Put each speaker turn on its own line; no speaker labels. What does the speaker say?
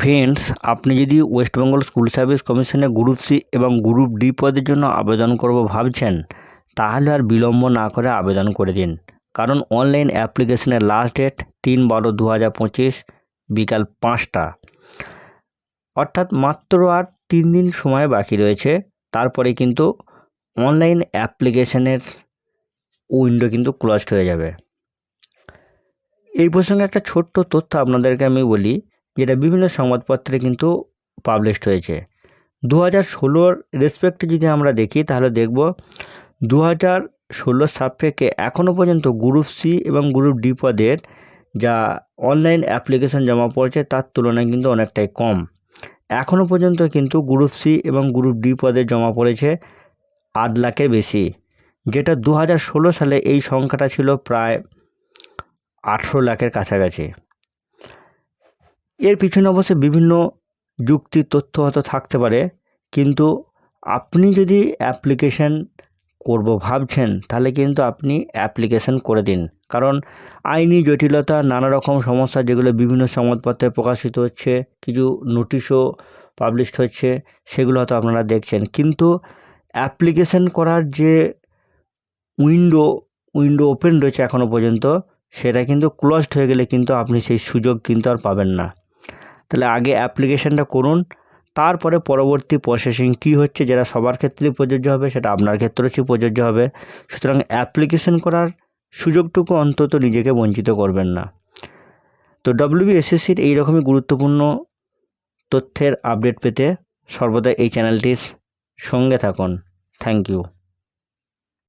Friends, আপনি যদি West Bengal school service কমিশনে গ্রুপ সি এবং গ্রুপ ডি পদের জন্য আবেদন করব ভাবছেন, তাহলে আর বিলম্ব না করে আবেদন করে দিন। কারণ অনলাইন অ্যাপ্লিকেশনের লাস্ট ডেট তিন বারো দু হাজার পঁচিশ, বিকাল পাঁচটা। অর্থাৎ মাত্র আর তিন দিন সময় বাকি রয়েছে। তারপরে কিন্তু অনলাইন অ্যাপ্লিকেশনের উইন্ডো কিন্তু ক্লোজড হয়ে যাবে। এই প্রসঙ্গে একটা ছোট্ট তথ্য আপনাদেরকে আমি বলি যেটা বিভিন্ন সংবাদপত্রে কিন্তু পাবলিশড হয়েছে। দু হাজার ষোলোর রেসপেক্টে যদি আমরা দেখি, তাহলে দেখব দু হাজার ষোলোর সাপেক্ষে এখনও পর্যন্ত গ্রুপ সি এবং গ্রুপ ডি পদের যা অনলাইন অ্যাপ্লিকেশন জমা পড়েছে, তার তুলনায় কিন্তু অনেকটাই কম। এখনও পর্যন্ত কিন্তু গ্রুপ সি এবং গ্রুপ ডি পদে জমা পড়েছে আট লাখের বেশি, যেটা দু হাজার ষোলো সালে এই সংখ্যাটা ছিল প্রায় আঠেরো লাখের কাছাকাছি। এর পিছনে অবশ্যই বিভিন্ন যুক্তি, তথ্য হয়তো থাকতে পারে। কিন্তু আপনি যদি অ্যাপ্লিকেশন করব ভাবছেন, তাহলে কিন্তু আপনি অ্যাপ্লিকেশন করে দিন। কারণ আইনি জটিলতা, নানা রকম সমস্যা যেগুলো বিভিন্ন সংবাদপত্রে প্রকাশিত হচ্ছে, কিছু নোটিশও পাবলিশড হচ্ছে, সেগুলো হয়তো আপনারা দেখছেন। কিন্তু অ্যাপ্লিকেশন করার যে উইন্ডো উইন্ডো ওপেন রয়েছে এখনও পর্যন্ত, সেটা কিন্তু ক্লোজড হয়ে গেলে কিন্তু আপনি সেই সুযোগ কিন্তু আর পাবেন না। তাহলে আগে অ্যাপ্লিকেশানটা করুন, তারপরে পরবর্তী প্রসেসিং কী হচ্ছে যেটা সবার ক্ষেত্রেই প্রযোজ্য হবে সেটা আপনার ক্ষেত্রেও প্রযোজ্য হবে। সুতরাং অ্যাপ্লিকেশন করার সুযোগটুকু অন্তত নিজেকে বঞ্চিত করবেন না। তো ডব্লিউবিএসএসসির এইরকমই গুরুত্বপূর্ণ তথ্যের আপডেট পেতে সর্বদা এই চ্যানেলটির সঙ্গে থাকুন। Thank you